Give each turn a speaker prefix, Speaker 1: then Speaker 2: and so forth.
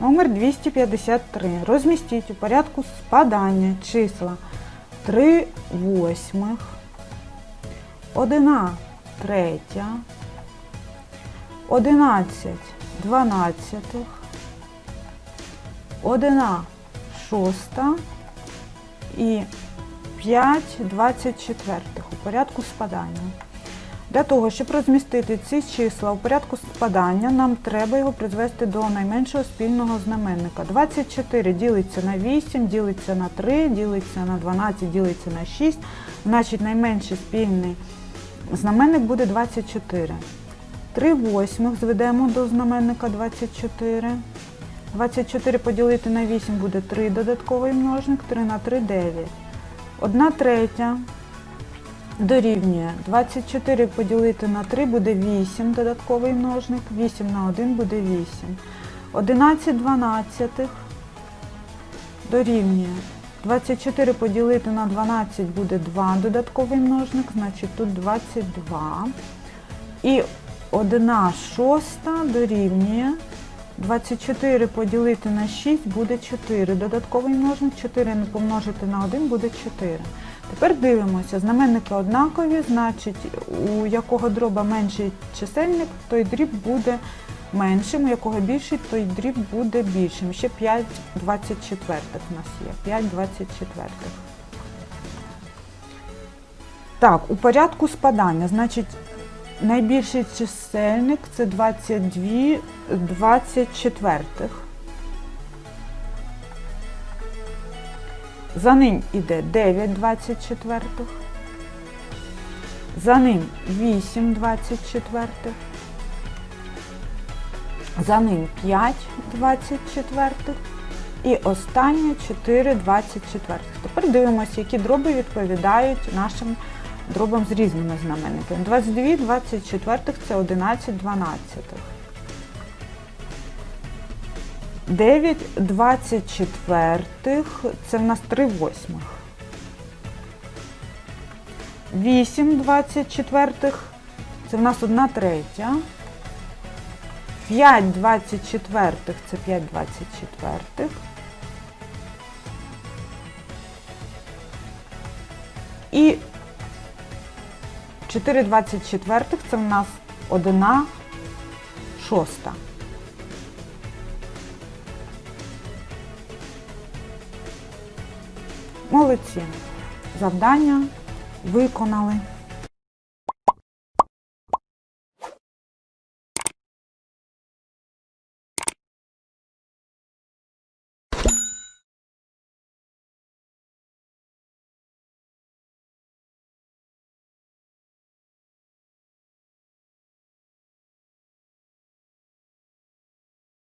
Speaker 1: Номер 253. Розмістіть у порядку спадання числа 3 восьмих, 1 третя, 11 дванадцятих, 1 шоста і 5 24 у порядку спадання. Для того, щоб розмістити ці числа у порядку спадання, нам треба його призвести до найменшого спільного знаменника. 24 ділиться на 8, ділиться на 3, ділиться на 12, ділиться на 6. Значить, найменший спільний знаменник буде 24. 3 восьмих зведемо до знаменника 24. 24 поділити на 8 буде 3 додатковий множник, 3 на 3 – 9. 1 третя дорівнює 24 поділити на 3 буде 8 додатковий множник, 8 на 1 буде 8. 11 дванадцятих дорівнює 24 поділити на 12 буде 2 додатковий множник, значить тут 22. І 1 шоста дорівнює 24 поділити на 6 буде 4. Додатковий множник 4 не помножити на 1 буде 4. Тепер дивимося, знаменники однакові, значить, у якого дроба менший чисельник, той дріб буде меншим, у якого більший, той дріб буде більшим. Ще 5 24 у нас є. 5 24. Так, у порядку спадання, значить, найбільший чисельник це 22 24. За ним іде 9 24. За ним 8 24. За ним 5 24. І останнє 4 24. Тепер дивимося, які дроби відповідають нашим дробам з різними знаменниками. 22 24 це 11 12. 9 24 це в нас 3 восьмих. 8 24 це в нас 1 третя. 5 24 це 5 24. І 4 24 це в нас 1 шоста. Молодці. Завдання виконали.